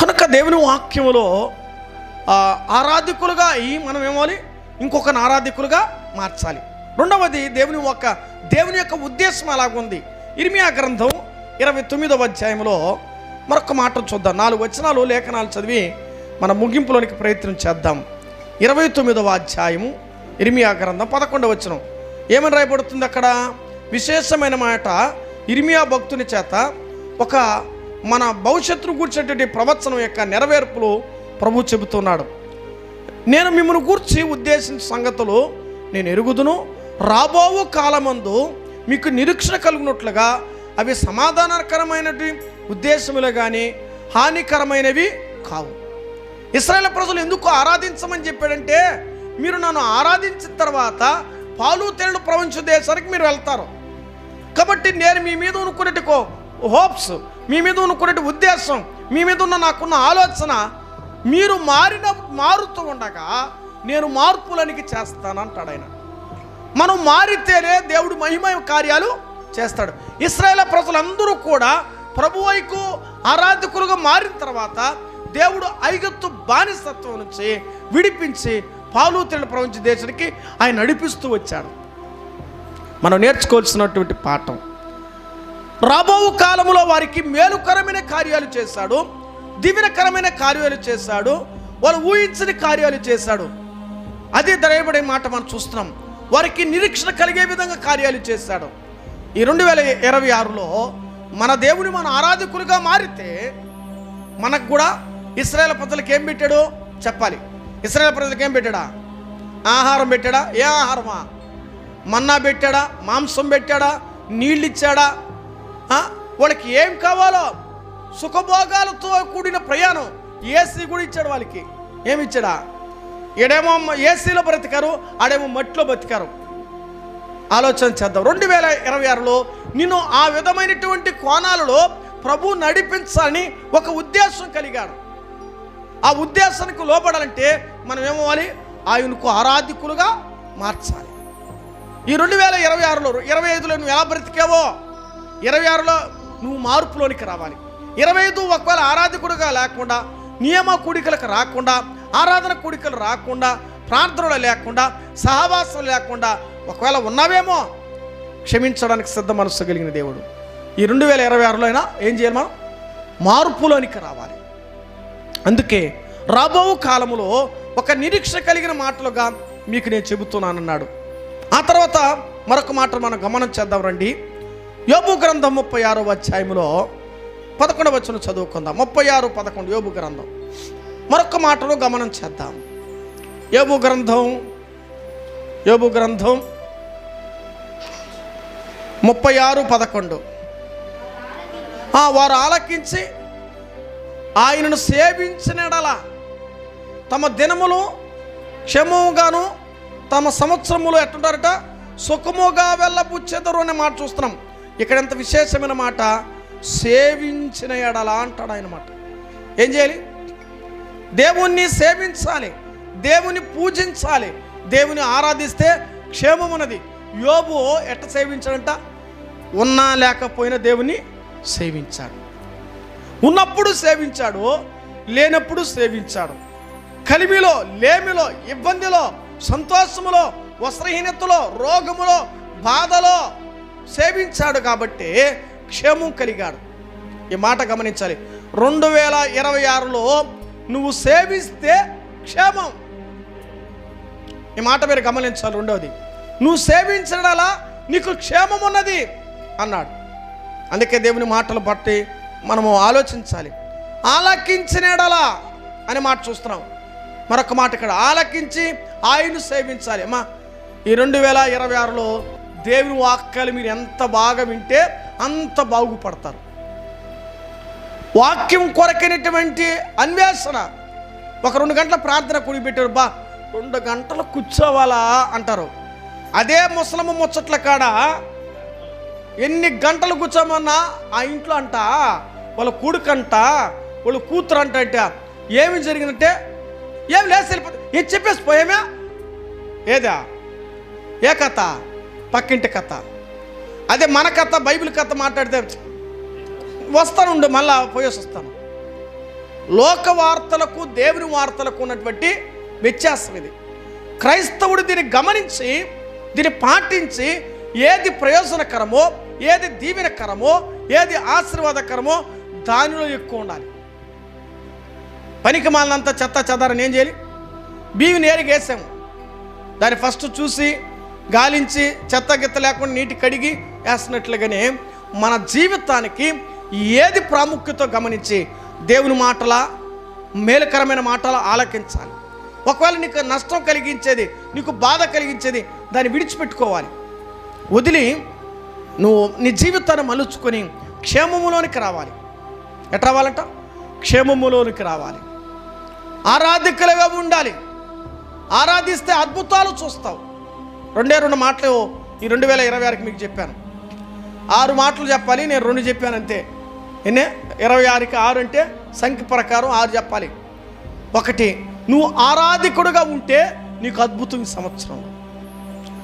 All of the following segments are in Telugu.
కనుక దేవుని వాక్యములో ఆరాధికులుగా అయి మనం ఏమోవాలి ఇంకొకరిని ఆరాధికులుగా మార్చాలి. రెండవది దేవుని ఒక దేవుని యొక్క ఉద్దేశం అలాగుంది ఇర్మియా గ్రంథం ఇరవై తొమ్మిదవ అధ్యాయంలో మరొక మాట చూద్దాం. నాలుగు వచనాలు లేఖనాలు చదివి మన ముగింపులోనికి ప్రయత్నం చేద్దాం. ఇరవై తొమ్మిదవ అధ్యాయము ఇర్మియా గ్రంథం పదకొండవ వచనం. ఏమని రాయబడుతుంది అక్కడ? విశేషమైన మాట ఇర్మియా భక్తుని చేత ఒక మన భవిష్యత్తును కూర్చేటువంటి ప్రవచనం యొక్క నెరవేర్పులు ప్రభు చెబుతున్నాడు. నేను మిమ్మల్ని గూర్చి ఉద్దేశించిన సంగతులు నేను ఎరుగుదును. రాబోవు కాలమందు మీకు నిరీక్షణ కలుగునట్లుగా అవి సమాధానకరమైనటువంటి ఉద్దేశములే కానీ హానికరమైనవి కావు. ఇస్రాయేల్ ప్రజలు ఎందుకు ఆరాధించమని చెప్పాడంటే మీరు నన్ను ఆరాధించిన తర్వాత పాలు తేళ్ళు ప్రపంచ దేశానికి మీరు వెళ్తారు. కాబట్టి నేను మీ మీద అనుకునేటి హోప్స్ మీ మీద ఉన్నటువంటి ఉద్దేశం మీ మీద ఉన్న నాకున్న ఆలోచన మీరు మారిన మారుతూ ఉండగా నేను మార్పులనికి చేస్తానంటాడు ఆయన మనం మారితేనే దేవుడు మహిమ కార్యాలు చేస్తాడు. ఇస్రాయేల్ ప్రజలందరూ కూడా ప్రభువైకు ఆరాధకులుగా మారిన తర్వాత దేవుడు ఐగత్తు బానిసత్వం నుంచి విడిపించి పాలు తెల్ల ప్రపంచ దేశానికి ఆయన నడిపిస్తూ వచ్చాడు. మనం నేర్చుకోవాల్సినటువంటి పాఠం రాబో కాలంలో వారికి మేలుకరమైన కార్యాలు చేశాడు దివినకరమైన కార్యాలు చేశాడు వారు ఊహించని కార్యాలు చేశాడు. అదే దయబడే మాట మనం చూస్తున్నాం. వారికి నిరీక్షణ కలిగే విధంగా కార్యాలు చేశాడు. ఈ రెండు వేల ఇరవై ఆరులో మన దేవుని మన ఆరాధకులుగా మారితే మనకు కూడా ఇస్రాయేల్ ప్రజలకు ఏం పెట్టాడు? చెప్పాలి. ఇస్రాయేల్ ప్రజలకు ఏం పెట్టాడా? ఆహారం పెట్టాడా? ఏ ఆహారమా? మన్నా పెట్టాడా? మాంసం పెట్టాడా? నీళ్ళు ఇచ్చాడా? వాళ్ళకి ఏం కావాలో సుఖభోగాలతో కూడిన ప్రయాణం ఏసీ కూడా ఇచ్చాడు వాళ్ళకి. ఏమి ఇచ్చాడా? ఈడేమో ఏసీలో బ్రతికారు ఆడేమో మట్టిలో బ్రతికారు. ఆలోచన చేద్దాం. రెండు వేల ఇరవై ఆరులో నిన్ను ఆ విధమైనటువంటి కోణాలలో ప్రభు నడిపించాలని ఒక ఉద్దేశం కలిగాడు. ఆ ఉద్దేశానికి లోపడాలంటే మనం ఏమవ్వాలి ఆయనకు ఆరాధికులుగా మార్చాలి. ఈ రెండు వేల ఇరవై ఆరులో ఇరవై ఐదులో నువ్వు ఎలా బ్రతికావో ఇరవై ఆరులో నువ్వు మార్పులోనికి రావాలి. ఇరవై ఐదు ఒకవేళ ఆరాధకుడుగా లేకుండా నియమ కూడికలకు రాకుండా ఆరాధన కూడికలు రాకుండా ప్రార్థనలు లేకుండా సహవాసం లేకుండా ఒకవేళ ఉన్నావేమో క్షమించడానికి సిద్ధ మనస్సు కలిగిన దేవుడు. ఈ రెండు వేల ఇరవై ఆరులో అయినా ఏం చేయాలి మనం? మార్పులోనికి రావాలి. అందుకే రాబో కాలములో ఒక నిరీక్ష కలిగిన మాటలుగా మీకు నేను చెబుతున్నానన్నాడు. ఆ తర్వాత మరొక మాట మనం గమనం చేద్దాం రండి. యోబు గ్రంథం ముప్పై ఆరో అధ్యాయంలో పదకొండవ వచ్చిన చదువుకుందాం. ముప్పై ఆరు పదకొండు యోబు గ్రంథం. మరొక మాటను గమనం చేద్దాం. యోబు గ్రంథం యోబు గ్రంథం ముప్పై ఆరు పదకొండు. ఆ, వారు ఆలకించి ఆయనను సేవించినడల తమ దినములు క్షేమముగాను తమ సంవత్సరములు ఎట్టుంటారట? సుఖముగా వెళ్ళబుచ్చెదరు అనే మాట చూస్తున్నాం. ఇక్కడ ఎంత విశేషమైన మాట సేవించిన ఎడల అంటాడు ఆయన మాట. ఏం చేయాలి? దేవుణ్ణి సేవించాలి దేవుని పూజించాలి దేవుని ఆరాధిస్తే క్షేమమున్నది యోబు ఎట్ట సేవించాడంట? ఉన్నా లేకపోయినా దేవుని సేవించాడు. ఉన్నప్పుడు సేవించాడు లేనప్పుడు సేవించాడు. కలిమిలో లేమిలో ఇబ్బందిలో సంతోషములో వస్త్రహీనతలో రోగములో బాధలో సేవించాడు కాబట్టి క్షేమం కలిగాడు. ఈ మాట గమనించాలి. రెండు వేల ఇరవై ఆరులో నువ్వు సేవిస్తే క్షేమం. ఈ మాట మీరు గమనించాలి రెండవది. నువ్వు సేవించడలా నీకు క్షేమం ఉన్నది అన్నాడు. అందుకే దేవుని మాటలు బట్టి మనము ఆలోచించాలి. ఆలకించినడలా అనే మాట చూస్తున్నాం. మరొక మాట ఇక్కడ ఆలకించి ఆయన్ను సేవించాలి. అమ్మా ఈ రెండు వేల ఇరవై ఆరులో దేవుని వాక్యాలు మీరు ఎంత బాగా వింటే అంత బాగుపడతారు. వాక్యం కొరకైనటువంటి అన్వేషణ. ఒక రెండు గంటల ప్రార్థన కూడిపెట్టారు బా రెండు గంటలు కూర్చోవాలా? అంటారు. అదే ముసలమ్మ ముచ్చట్ల కాడ ఎన్ని గంటలు కూర్చోమన్నా ఆ ఇంట్లో అంట వాళ్ళ కొడుకంట వాళ్ళ కూతురు అంట అంటే ఏమి జరిగిందంటే ఏం లేదు సరిపోతుంది ఏం చెప్పేసి పోయామే? ఏదా? ఏ కథ? పక్కింటి కథ. అదే మన కథ బైబిల్ కథ మాట్లాడితే వస్తానుండు మళ్ళా పోయేసి వస్తాను. లోక వార్తలకు దేవుని వార్తలకు ఉన్నటువంటి వ్యత్యాసం ఇది. క్రైస్తవుడు దీన్ని గమనించి దీన్ని పాటించి ఏది ప్రయోజనకరమో ఏది దీవెనకరమో ఏది ఆశీర్వాదకరమో దానిలో ఎక్కువ ఉండాలి. పనికి మాలినంత చెత్త చెదారని ఏం చేయాలి? బీవి నేరుగా వేసాము దాన్ని ఫస్ట్ చూసి గాలించి చెత్త గిత్త లేకుండా నీటి కడిగి వేస్తున్నట్లుగానే మన జీవితానికి ఏది ప్రాముఖ్యత గమనించి దేవుని మాటల మేలుకరమైన మాటలు ఆలకించాలి. ఒకవేళ నీకు నష్టం కలిగించేది నీకు బాధ కలిగించేది దాన్ని విడిచిపెట్టుకోవాలి. వదిలి నువ్వు నీ జీవితాన్ని మలుచుకొని క్షేమములోనికి రావాలి. ఎట్లా రావాలంట? క్షేమములోనికి రావాలి. ఆరాధికలుగా ఉండాలి. ఆరాధిస్తే అద్భుతాలు చూస్తావు. రెండే రెండు మాటలు ఈ రెండు వేల ఇరవై ఆరుకి మీకు చెప్పాను. ఆరు మాటలు చెప్పాలి నేను రెండు చెప్పాను అంతే. ఎన్నే? ఇరవై ఆరుకి ఆరు అంటే సంఖ్య ప్రకారం ఆరు చెప్పాలి. ఒకటి నువ్వు ఆరాధికుడుగా ఉంటే నీకు అద్భుతం ఈ సంవత్సరం.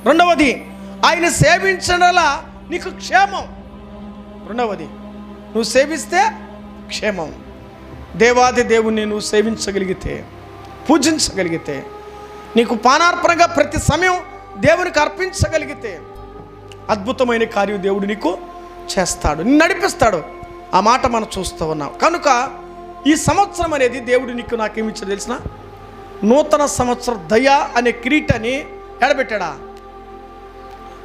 రెండవది ఆయన సేవించడం నీకు క్షేమం. రెండవది నువ్వు సేవిస్తే క్షేమం. దేవాది దేవుణ్ణి నువ్వు సేవించగలిగితే పూజించగలిగితే నీకు పానార్పణగా ప్రతి సమయం దేవునికి అర్పించగలిగితే అద్భుతమైన కార్యం దేవుడు నీకు చేస్తాడు. నిన్ను నడిపిస్తాడు. ఆ మాట మనం చూస్తూ ఉన్నాం. కనుక ఈ సంవత్సరం అనేది దేవుడు నీకు నాకేమిచ్చాడు తెలిసిన? నూతన సంవత్సరం దయ అనే కిరీటాన్ని ఎడబెట్టాడా?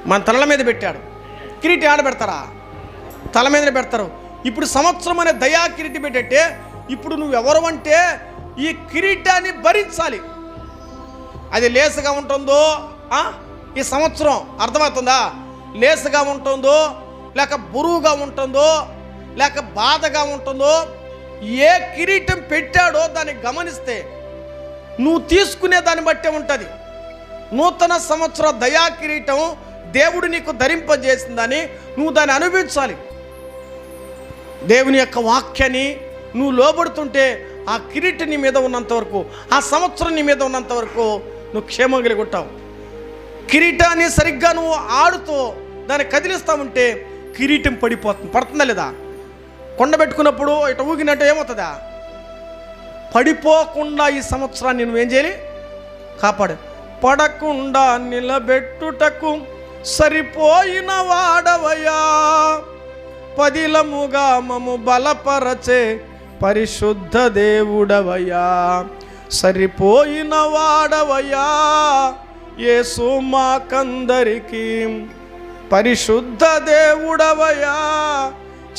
మన తలల మీద పెట్టాడు. కిరీటి ఆడబెడతారా తల మీద పెడతారు. ఇప్పుడు సంవత్సరం అనే దయా కిరీటి పెట్టేటే ఇప్పుడు నువ్వు ఎవరు అంటే ఈ కిరీటాన్ని భరించాలి. అది లేసుగా ఉంటుందో ఈ సంవత్సరం అర్థమవుతుందా? లేసుగా ఉంటుందో లేక బురువుగా ఉంటుందో లేక బాధగా ఉంటుందో ఏ కిరీటం పెట్టాడో దాన్ని గమనిస్తే నువ్వు తీసుకునే దాన్ని బట్టే ఉంటుంది. నూతన సంవత్సర దయా కిరీటం దేవుడు నీకు ధరింపజేసిందని నువ్వు దాన్ని అనుభవించాలి. దేవుని యొక్క వాక్యాన్ని నువ్వు లోబడుతుంటే ఆ కిరీటం నీ మీద ఉన్నంత వరకు ఆ సంవత్సరం నీ మీద ఉన్నంత వరకు నువ్వు క్షేమం కలిగి ఉంటావు. కిరీటాన్ని సరిగ్గా నువ్వు ఆడుతూ దాన్ని కదిలిస్తా ఉంటే కిరీటం పడిపోతుంది పడుతుందా లేదా? కొండ పెట్టుకున్నప్పుడు ఇట ఊగినట్టు ఏమవుతుందా? పడిపోకుండా ఈ సంవత్సరాన్ని నువ్వేం చేయాలి? కాపాడు. పడకుండా నిలబెట్టుటకు సరిపోయిన వాడవయ్యా. పదిలముగా మము బలపరచే పరిశుద్ధ దేవుడవయ్యా. సరిపోయిన వాడవయ్యా. యేసు మాకందరికీ పరిశుద్ధ దేవుడవయా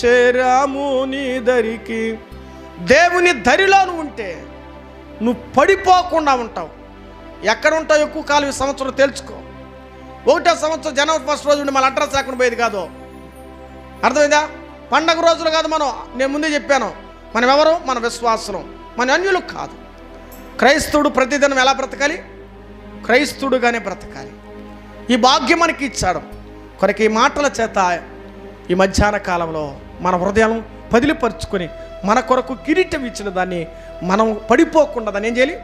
చేరాము నీ దరికి. దేవుని దరిలో నువ్వు ఉంటే నువ్వు పడిపోకుండా ఉంటావు. ఎక్కడ ఉంటావు? ఎక్కువ కాలం ఈ సంవత్సరం తెలుసుకో ఒకటో సంవత్సరం జనవరి ఫస్ట్ రోజు ఉండి మళ్ళీ అడ్రస్ లేకుండా పోయేది కాదు. అర్థమైందా? పండగ రోజులు కాదు మనం. నేను ముందే చెప్పాను. మనం ఎవరు? మన విశ్వాసం మన అన్యులు కాదు. క్రైస్తవుడు ప్రతిదినం ఎలా బ్రతకాలి? క్రైస్తుడుగానే బ్రతకాలి. ఈ భాగ్యం మనకి ఇచ్చాడు. కొరకు ఈ మాటల చేత ఈ మధ్యాహ్న కాలంలో మన హృదయం పదిలిపరుచుకొని మన కొరకు కిరీటం ఇచ్చిన దాన్ని మనం పడిపోకుండా దాన్ని ఏం చేయాలి?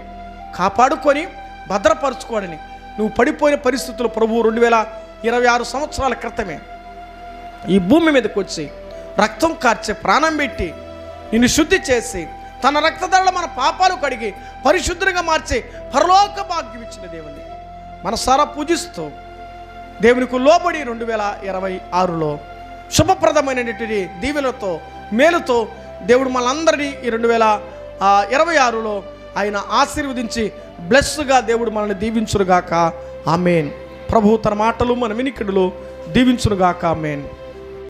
కాపాడుకొని భద్రపరచుకోడని నువ్వు పడిపోయిన పరిస్థితులు ప్రభువు రెండు వేల ఇరవై ఆరు సంవత్సరాల క్రితమే. ఈ భూమి మీదకి వచ్చి రక్తం కార్చి ప్రాణం పెట్టి నిన్ను శుద్ధి చేసి తన రక్తధరలు మన పాపాలు కడిగి పరిశుద్ధంగా మార్చి పరలోక భాగ్యం ఇచ్చిన దేవుణ్ణి. మనసారా పూజిస్తూ దేవునికి లోబడి రెండు వేల ఇరవై ఆరులో శుభప్రదమైనటువంటి దీవెలతో మేలుతో దేవుడు మనందరినీ ఈ రెండు వేల ఇరవై ఆరులో ఆయన ఆశీర్వదించి బ్లెస్గా దేవుడు మనల్ని దీవించురుగాక ఆమెన్. ప్రభు తన మాటలు మన వినికిడులు దీవించునుగాక. ఆమెన్.